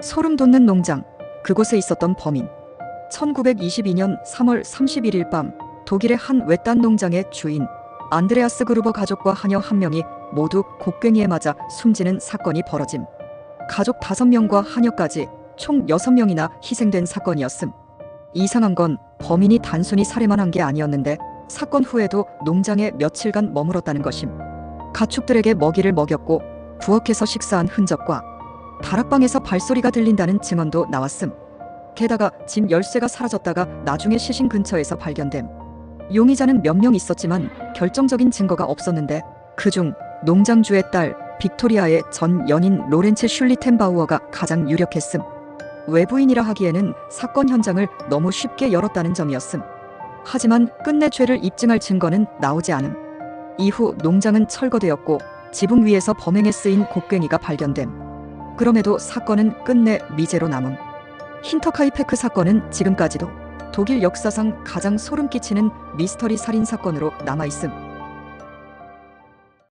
소름 돋는 농장. 그곳에 있었던 범인. 1922년 3월 31일 밤 독일의 한 외딴 농장의 주인 안드레아스 그루버 가족과 하녀 한 명이 모두 곡괭이에 맞아 숨지는 사건이 벌어짐. 가족 5명과 하녀까지 총 6명이나 희생된 사건이었음. 이상한 건 범인이 단순히 살해만 한 게 아니었는데 사건 후에도 농장에 며칠간 머물었다는 것임. 가축들에게 먹이를 먹였고 부엌에서 식사한 흔적과 다락방에서 발소리가 들린다는 증언도 나왔음. 게다가 집 열쇠가 사라졌다가 나중에 시신 근처에서 발견됨. 용의자는 몇 명 있었지만 결정적인 증거가 없었는데 그중 농장주의 딸 빅토리아의 전 연인 로렌츠 슐리텐바우어가 가장 유력했음. 외부인이라 하기에는 사건 현장을 너무 쉽게 열었다는 점이었음. 하지만 끝내 죄를 입증할 증거는 나오지 않음. 이후 농장은 철거되었고 지붕 위에서 범행에 쓰인 곡괭이가 발견됨. 그럼에도 사건은 끝내 미제로 남음. 힌터카이페크 사건은 지금까지도 독일 역사상 가장 소름 끼치는 미스터리 살인 사건으로 남아 있음.